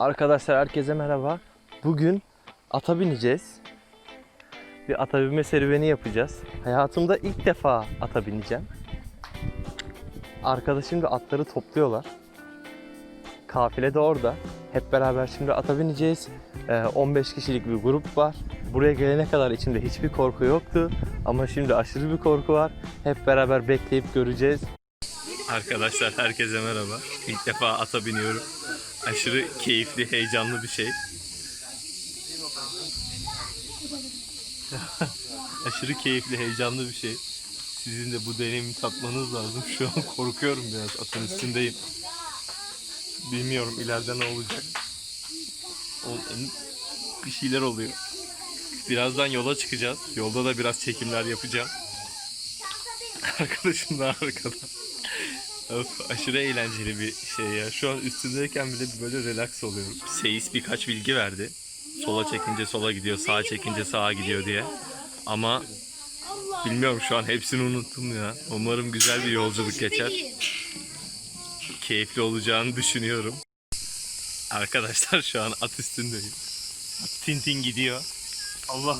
Arkadaşlar herkese merhaba. Bugün ata bineceğiz. Bir ata binme serüveni yapacağız. Hayatımda ilk defa ata bineceğim. Arkadaşım da atları topluyorlar. Kafile de orada. Hep beraber şimdi ata bineceğiz. Ee, 15 kişilik bir grup var. Buraya gelene kadar içimde hiçbir korku yoktu. Ama şimdi aşırı bir korku var. Hep beraber bekleyip göreceğiz. Arkadaşlar herkese merhaba. İlk defa ata biniyorum. Aşırı keyifli, heyecanlı bir şey. Aşırı keyifli, heyecanlı bir şey. Sizin de bu deneyimi tatmanız lazım. Şu an korkuyorum biraz. Atın üstündeyim. Bilmiyorum ileride ne olacak. Bir şeyler oluyor. Birazdan yola çıkacağız. Yolda da biraz çekimler yapacağım. Arkadaşım da arkada. Of, aşırı eğlenceli bir şey ya. Şu an üstündeyken bile böyle relax oluyorum. Seyis birkaç bilgi verdi. Sola çekince sola gidiyor, sağa çekince sağa gidiyor diye. Ama bilmiyorum şu an hepsini unuttum ya. Umarım güzel bir yolculuk geçer. Keyifli olacağını düşünüyorum. Arkadaşlar şu an at üstündeyim. Tintin gidiyor. Allah.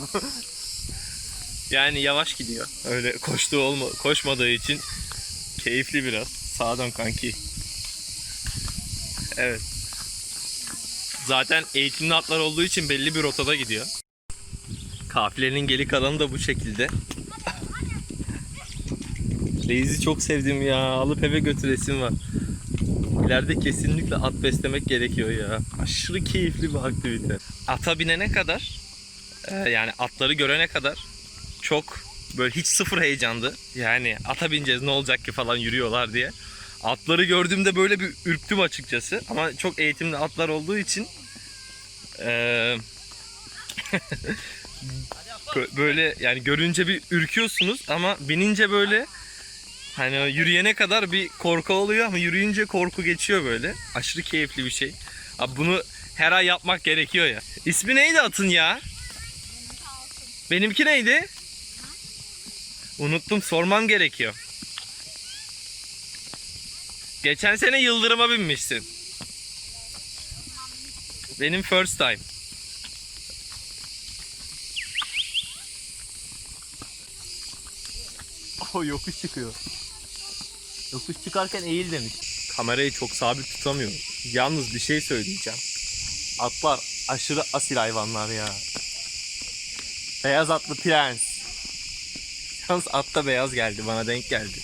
yani yavaş gidiyor. Öyle koştuğu olma, koşmadığı için keyifli biraz. Sağdan kanki. Evet. Zaten eğitimli atlar olduğu için belli bir rotada gidiyor. Kafilenin geri kalanı da bu şekilde. Reis'i çok sevdim ya. Alıp eve götüresim var. İleride kesinlikle at beslemek gerekiyor ya. Aşırı keyifli bir aktivite. Ata binene kadar e, yani atları görene kadar çok böyle hiç sıfır heyecandı. Yani ata bineceğiz ne olacak ki falan yürüyorlar diye. Atları gördüğümde böyle bir ürktüm açıkçası. Ama çok eğitimli atlar olduğu için bö- böyle yani görünce bir ürküyorsunuz ama binince böyle hani yürüyene kadar bir korku oluyor ama yürüyünce korku geçiyor böyle. Aşırı keyifli bir şey. Abi bunu her ay yapmak gerekiyor ya. İsmi neydi atın ya? Benimki neydi? Unuttum sormam gerekiyor. Geçen sene Yıldırım'a binmiştin. Benim first time. Oh yokuş çıkıyor. Yokuş çıkarken eğil demiş. Kamerayı çok sabit tutamıyorum. Yalnız bir şey söyleyeceğim. Atlar aşırı asil hayvanlar ya. Beyaz atlı prens. Yalnız atta beyaz geldi bana denk geldi.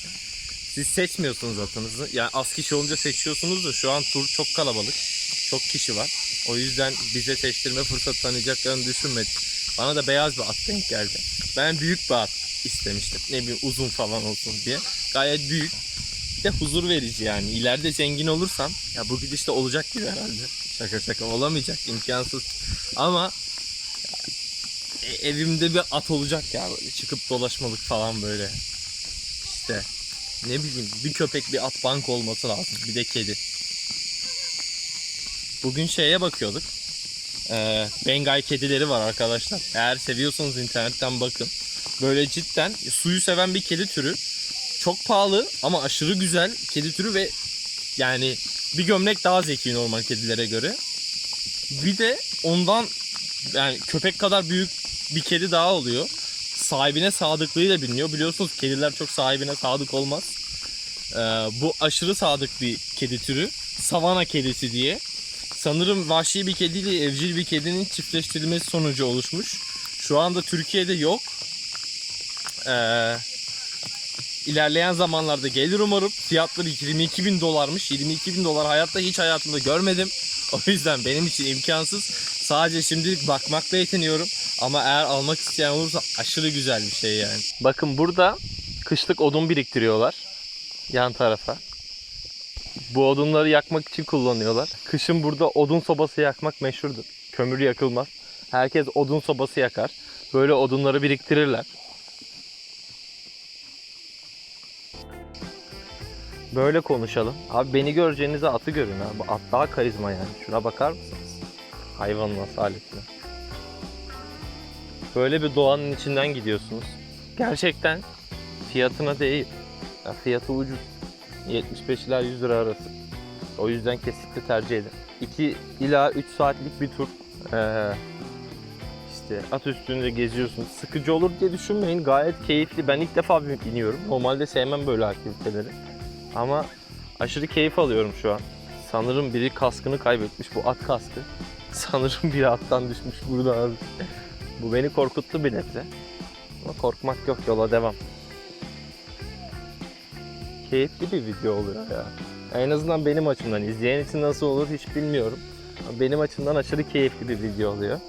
Siz seçmiyorsunuz atınızı. Yani az kişi olunca seçiyorsunuz da şu an tur çok kalabalık. Çok kişi var. O yüzden bize seçtirme fırsatı tanıyacaklarını düşünmedim. Bana da beyaz bir at denk geldi. Ben büyük bir at istemiştim. Ne bileyim uzun falan olsun diye. Gayet büyük. Bir de huzur verici yani. İleride zengin olursam ya bu gidişte olacak gibi herhalde. Şaka şaka olamayacak imkansız. Ama evimde bir at olacak ya böyle çıkıp dolaşmalık falan böyle. İşte ne bileyim bir köpek bir at bank olması lazım. Bir de kedi. Bugün şeye bakıyorduk. Ee, Bengay kedileri var arkadaşlar. Eğer seviyorsanız internetten bakın. Böyle cidden suyu seven bir kedi türü. Çok pahalı ama aşırı güzel kedi türü ve yani bir gömlek daha zeki normal kedilere göre. Bir de ondan yani köpek kadar büyük bir kedi daha oluyor. Sahibine sadıklığıyla biliniyor. Biliyorsunuz kediler çok sahibine sadık olmaz. Ee, bu aşırı sadık bir kedi türü. Savana kedisi diye. Sanırım vahşi bir kediyle evcil bir kedinin çiftleştirilmesi sonucu oluşmuş. Şu anda Türkiye'de yok. Ee, ilerleyen zamanlarda gelir umarım. Fiyatları 22 bin dolarmış. 22 bin dolar hayatta hiç hayatımda görmedim. O yüzden benim için imkansız. Sadece şimdilik bakmakla yetiniyorum. Ama eğer almak isteyen olursa aşırı güzel bir şey yani. Bakın burada kışlık odun biriktiriyorlar. Yan tarafa. Bu odunları yakmak için kullanıyorlar. Kışın burada odun sobası yakmak meşhurdur. Kömür yakılmaz. Herkes odun sobası yakar. Böyle odunları biriktirirler. Böyle konuşalım. Abi beni göreceğinize atı görün abi. At daha karizma yani. Şuna bakar mısınız? Hayvanın asaletine. Böyle bir doğanın içinden gidiyorsunuz. Gerçekten fiyatına değil. Ya fiyatı ucuz. 75 ila 100 lira arası. O yüzden kesinlikle tercih edin. 2 ila 3 saatlik bir tur. Ee, işte at üstünde geziyorsunuz. Sıkıcı olur diye düşünmeyin. Gayet keyifli. Ben ilk defa biniyorum. Normalde sevmem böyle aktiviteleri. Ama aşırı keyif alıyorum şu an. Sanırım biri kaskını kaybetmiş. Bu at kaskı. Sanırım biri attan düşmüş burada abi. Bu beni korkuttu bir nebze. Ama korkmak yok yola devam. Keyifli bir video oluyor ya. En azından benim açımdan. izleyen için nasıl olur hiç bilmiyorum. Benim açımdan aşırı keyifli bir video oluyor.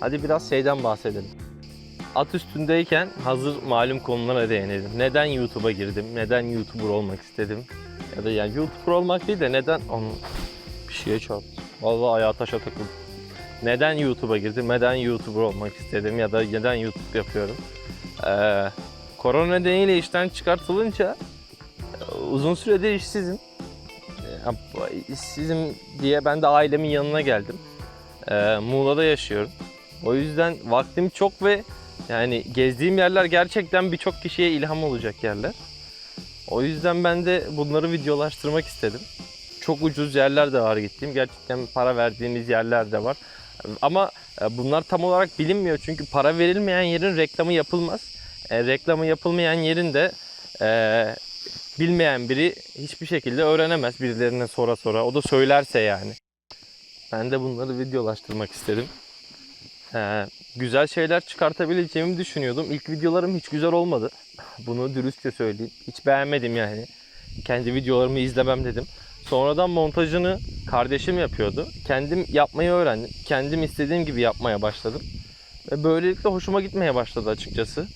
Hadi biraz şeyden bahsedelim. At üstündeyken hazır malum konulara değinelim. Neden YouTube'a girdim? Neden YouTuber olmak istedim? Ya da yani YouTuber olmak değil de neden onu bir şeye çarptı. Vallahi ayağa taşa takıldım. Neden YouTube'a girdim? Neden YouTuber olmak istedim? Ya da neden YouTube yapıyorum? Ee, korona nedeniyle işten çıkartılınca e, uzun süredir işsizim. Ee, işsizim diye ben de ailemin yanına geldim. Ee, Muğla'da yaşıyorum. O yüzden vaktim çok ve yani gezdiğim yerler gerçekten birçok kişiye ilham olacak yerler. O yüzden ben de bunları videolaştırmak istedim. Çok ucuz yerler de var gittiğim. Gerçekten para verdiğimiz yerler de var. Ama e, bunlar tam olarak bilinmiyor çünkü para verilmeyen yerin reklamı yapılmaz. E, reklamı yapılmayan yerin de e, bilmeyen biri hiçbir şekilde öğrenemez birilerine sora sora. O da söylerse yani. Ben de bunları videolaştırmak istedim. Ee, güzel şeyler çıkartabileceğimi düşünüyordum. İlk videolarım hiç güzel olmadı. Bunu dürüstçe söyleyeyim. Hiç beğenmedim yani. Kendi videolarımı izlemem dedim. Sonradan montajını kardeşim yapıyordu. Kendim yapmayı öğrendim. Kendim istediğim gibi yapmaya başladım. Ve böylelikle hoşuma gitmeye başladı açıkçası.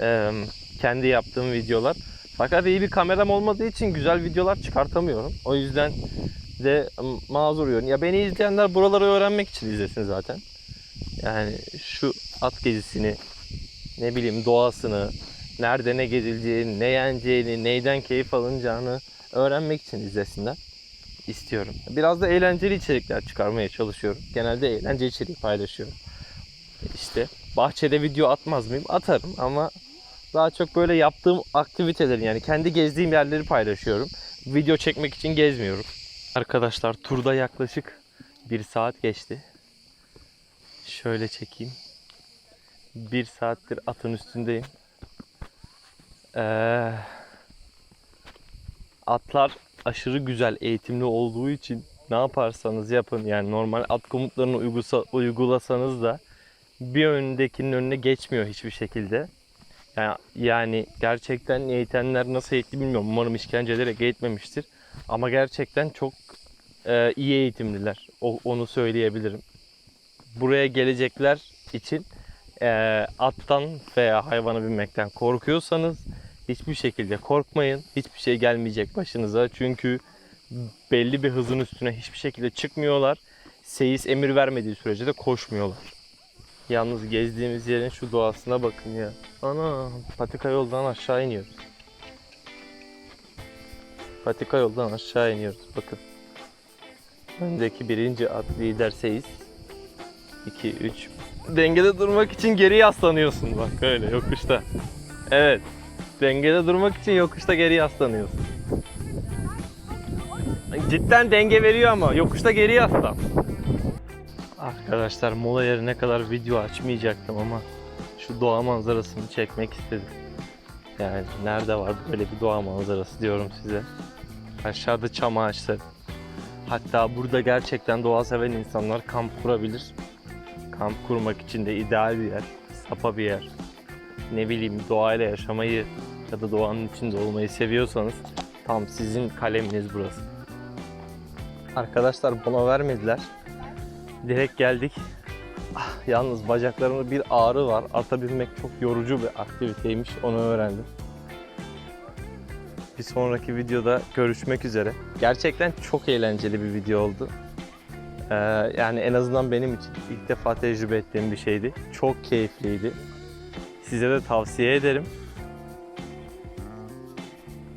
Ee, kendi yaptığım videolar. Fakat iyi bir kameram olmadığı için güzel videolar çıkartamıyorum. O yüzden de mazur yiyorum. Ya beni izleyenler buraları öğrenmek için izlesin zaten. Yani şu at gezisini, ne bileyim doğasını, nerede ne gezileceğini, ne yeneceğini, neyden keyif alınacağını öğrenmek için izlesinler istiyorum. Biraz da eğlenceli içerikler çıkarmaya çalışıyorum. Genelde eğlence içeriği paylaşıyorum. İşte bahçede video atmaz mıyım? Atarım ama daha çok böyle yaptığım aktiviteleri yani kendi gezdiğim yerleri paylaşıyorum. Video çekmek için gezmiyorum. Arkadaşlar turda yaklaşık bir saat geçti. Şöyle çekeyim. Bir saattir atın üstündeyim. Ee, atlar aşırı güzel eğitimli olduğu için ne yaparsanız yapın yani normal at komutlarını uygusa, uygulasanız da bir öndekinin önüne geçmiyor hiçbir şekilde. Yani, yani gerçekten eğitenler nasıl eğitti bilmiyorum. Umarım işkence ederek eğitmemiştir. Ama gerçekten çok e, iyi eğitimliler. O, onu söyleyebilirim. Buraya gelecekler için e, attan veya hayvana binmekten korkuyorsanız hiçbir şekilde korkmayın. Hiçbir şey gelmeyecek başınıza. Çünkü belli bir hızın üstüne hiçbir şekilde çıkmıyorlar. Seyis emir vermediği sürece de koşmuyorlar. Yalnız gezdiğimiz yerin şu doğasına bakın ya. Ana patika yoldan aşağı iniyoruz. Patika yoldan aşağı iniyoruz bakın. Öndeki birinci at lider Seyis. 2, 3. Dengede durmak için geri yaslanıyorsun bak öyle yokuşta. Evet. Dengede durmak için yokuşta geri yaslanıyorsun. Cidden denge veriyor ama yokuşta geri yaslan. Arkadaşlar mola yerine kadar video açmayacaktım ama şu doğa manzarasını çekmek istedim. Yani nerede var böyle bir doğa manzarası diyorum size. Aşağıda çam ağaçları. Hatta burada gerçekten doğa seven insanlar kamp kurabilir. Kamp kurmak için de ideal bir yer. Sapa bir yer. Ne bileyim doğayla yaşamayı ya da doğanın içinde olmayı seviyorsanız tam sizin kaleminiz burası. Arkadaşlar bana vermediler. Direkt geldik. Ah, yalnız bacaklarımda bir ağrı var. Ata binmek çok yorucu bir aktiviteymiş. Onu öğrendim. Bir sonraki videoda görüşmek üzere. Gerçekten çok eğlenceli bir video oldu. Ee, yani en azından benim için ilk defa tecrübe ettiğim bir şeydi. Çok keyifliydi. Size de tavsiye ederim.